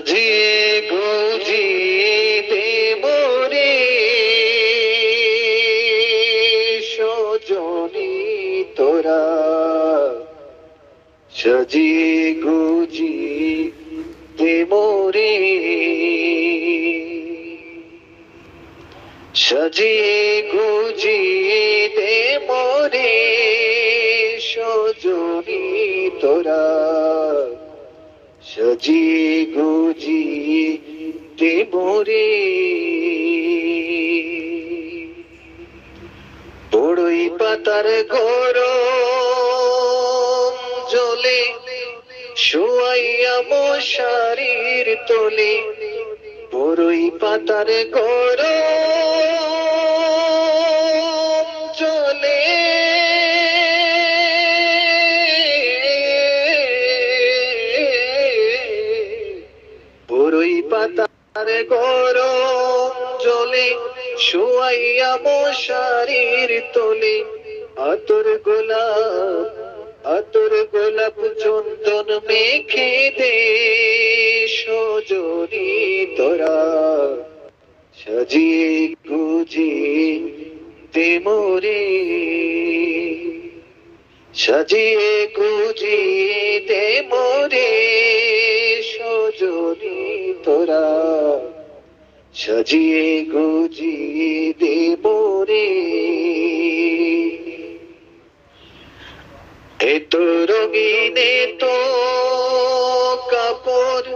সাজিয়ে গুজিয়ে দেব রে। সজনি তোরা সাজিয়ে, গুজিয়ে দেব রে। সাজিয়ে, গুজিয়ে দে মোরে সজনি তোরা সাজিয়ে গুজিয়ে দে মোরে। বড়ই পাতার গরম জলে শোয়াইয়া মশারির তোলে বড়ই পাতার গরম পাতার গরম জলে, শোয়াইয়া মশারির তোলে। আতর গোলাপ আতর গোলাপ চন্দন মেখে দে সজনি তোরা। সাজিয়ে গুজিয়ে দে মোরে। সাজিয়ে গুজিয়ে দে মোরে সজনি তোরা সাজিয়ে গুজিয়ে দে মোরে এত রঙিনে তো কাপড়,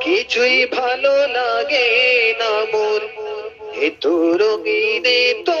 কিছুই ভালো লাগে না মোর। এত রঙিনে তো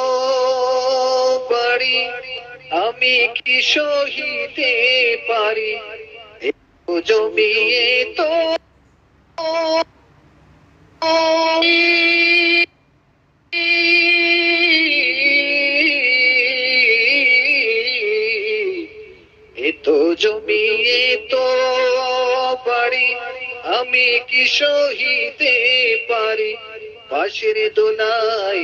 বাড়ি আমি কি সহিতে পারি? এত জমি এত এত জমি এত বাড়ি আমি কি সহিতে পারি? পাশের দোলায়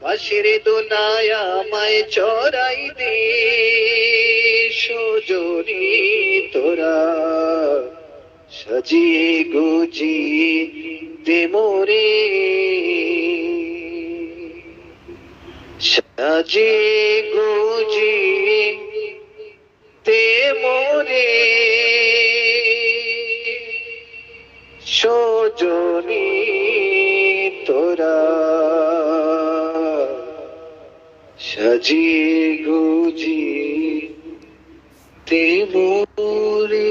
পাশের দোলায় আমায় চড়াই দে সজনি তোরা। সাজিয়ে গুজিয়ে দে মোরে। সাজিয়ে গুজিয়ে দে মোরে। সজনি তোরা। সাজিয়ে গুজিয়ে দে মোরে